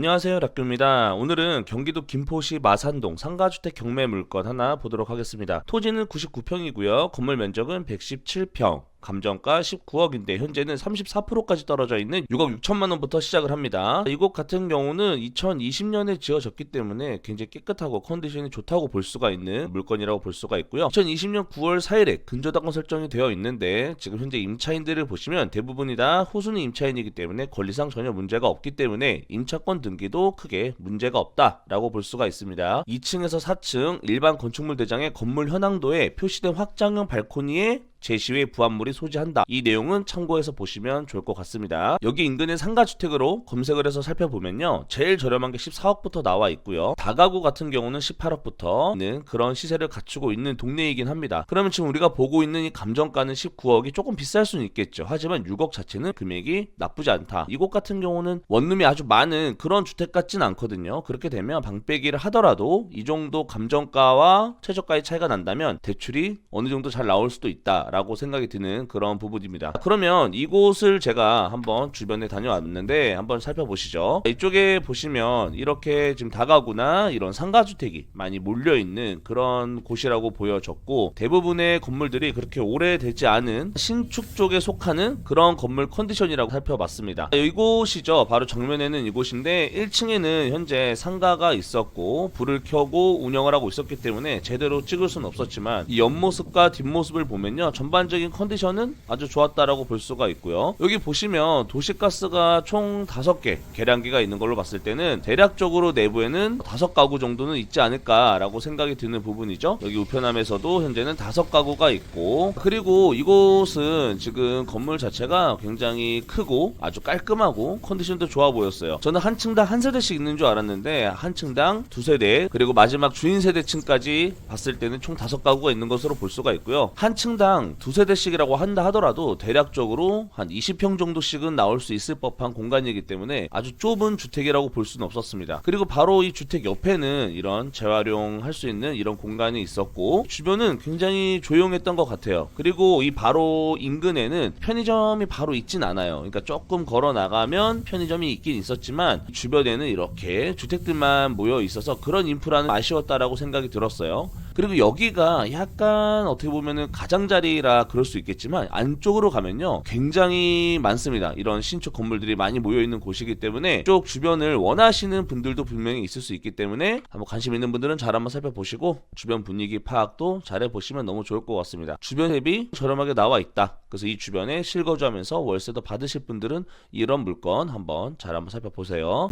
안녕하세요 락규입니다. 오늘은 경기도 김포시 마산동 상가주택 경매 물건 하나 보도록 하겠습니다. 토지는 99평이고요. 건물 면적은 117평. 감정가 19억인데 현재는 34%까지 떨어져 있는 6억 6천만 원부터 시작을 합니다. 이곳 같은 경우는 2020년에 지어졌기 때문에 굉장히 깨끗하고 컨디션이 좋다고 볼 수가 있는 물건이라고 볼 수가 있고요. 2020년 9월 4일에 근저당권 설정이 되어 있는데 지금 현재 임차인들을 보시면 대부분이 다 호순이 임차인이기 때문에 권리상 전혀 문제가 없기 때문에 임차권 등기도 크게 문제가 없다라고 볼 수가 있습니다. 2층에서 4층 일반 건축물 대장의 건물 현황도에 표시된 확장형 발코니에 제시외 부합물이 소지한다. 이 내용은 참고해서 보시면 좋을 것 같습니다. 여기 인근의 상가주택으로 검색을 해서 살펴보면요. 제일 저렴한 게 14억부터 나와 있고요. 다가구 같은 경우는 18억부터 있는 그런 시세를 갖추고 있는 동네이긴 합니다. 그러면 지금 우리가 보고 있는 이 감정가는 19억이 조금 비쌀 수는 있겠죠. 하지만 6억 자체는 금액이 나쁘지 않다. 이곳 같은 경우는 원룸이 아주 많은 그런 주택 같진 않거든요. 그렇게 되면 방빼기를 하더라도 이 정도 감정가와 최저가의 차이가 난다면 대출이 어느 정도 잘 나올 수도 있다. 라고 생각이 드는 그런 부분입니다. 그러면 이곳을 제가 한번 주변에 다녀왔는데 한번 살펴보시죠. 이쪽에 보시면 이렇게 지금 다가구나 이런 상가주택이 많이 몰려있는 그런 곳이라고 보여졌고 대부분의 건물들이 그렇게 오래되지 않은 신축 쪽에 속하는 그런 건물 컨디션이라고 살펴봤습니다. 이곳이죠. 바로 정면에는 이곳인데 1층에는 현재 상가가 있었고 불을 켜고 운영을 하고 있었기 때문에 제대로 찍을 수는 없었지만 이 옆모습과 뒷모습을 보면요. 전반적인 컨디션은 아주 좋았다라고 볼 수가 있고요. 여기 보시면 도시가스가 총 5개 계량기가 있는 걸로 봤을 때는 대략적으로 내부에는 5가구 정도는 있지 않을까라고 생각이 드는 부분이죠. 여기 우편함에서도 현재는 5가구가 있고 그리고 이곳은 지금 건물 자체가 굉장히 크고 아주 깔끔하고 컨디션도 좋아 보였어요. 저는 한 층당 한 세대씩 있는 줄 알았는데 한 층당 두 세대 그리고 마지막 주인 세대층까지 봤을 때는 총 5가구가 있는 것으로 볼 수가 있고요. 한 층당 두세 대씩이라고 한다 하더라도 대략적으로 한 20평 정도씩은 나올 수 있을 법한 공간이기 때문에 아주 좁은 주택이라고 볼 수는 없었습니다. 그리고 바로 이 주택 옆에는 이런 재활용할 수 있는 이런 공간이 있었고 주변은 굉장히 조용했던 것 같아요. 그리고 이 바로 인근에는 편의점이 바로 있진 않아요. 그러니까 조금 걸어 나가면 편의점이 있긴 있었지만 주변에는 이렇게 주택들만 모여 있어서 그런 인프라는 아쉬웠다라고 생각이 들었어요. 그리고 여기가 약간 어떻게 보면은 가장자리라 그럴 수 있겠지만 안쪽으로 가면요 굉장히 많습니다. 이런 신축 건물들이 많이 모여 있는 곳이기 때문에 쪽 주변을 원하시는 분들도 분명히 있을 수 있기 때문에 한번 관심 있는 분들은 잘 한번 살펴보시고 주변 분위기 파악도 잘 해보시면 너무 좋을 것 같습니다. 주변 앱이 저렴하게 나와 있다. 그래서 이 주변에 실거주하면서 월세도 받으실 분들은 이런 물건 한번 잘 한번 살펴보세요.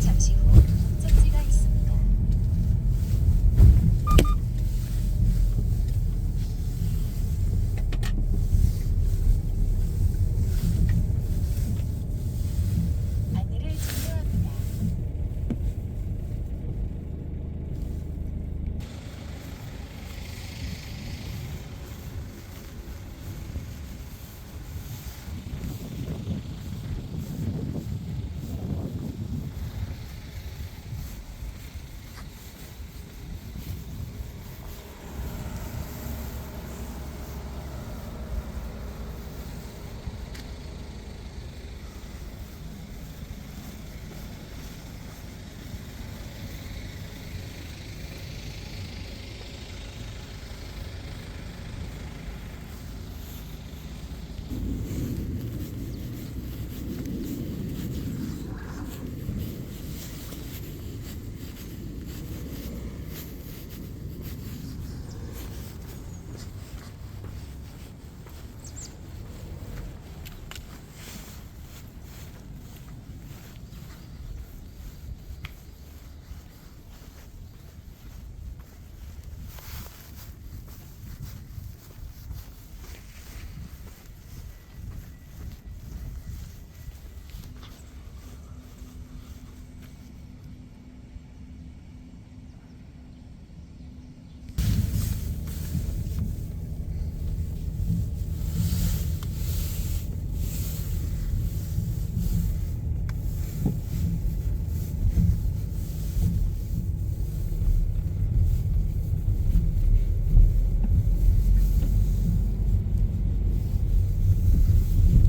잠시 후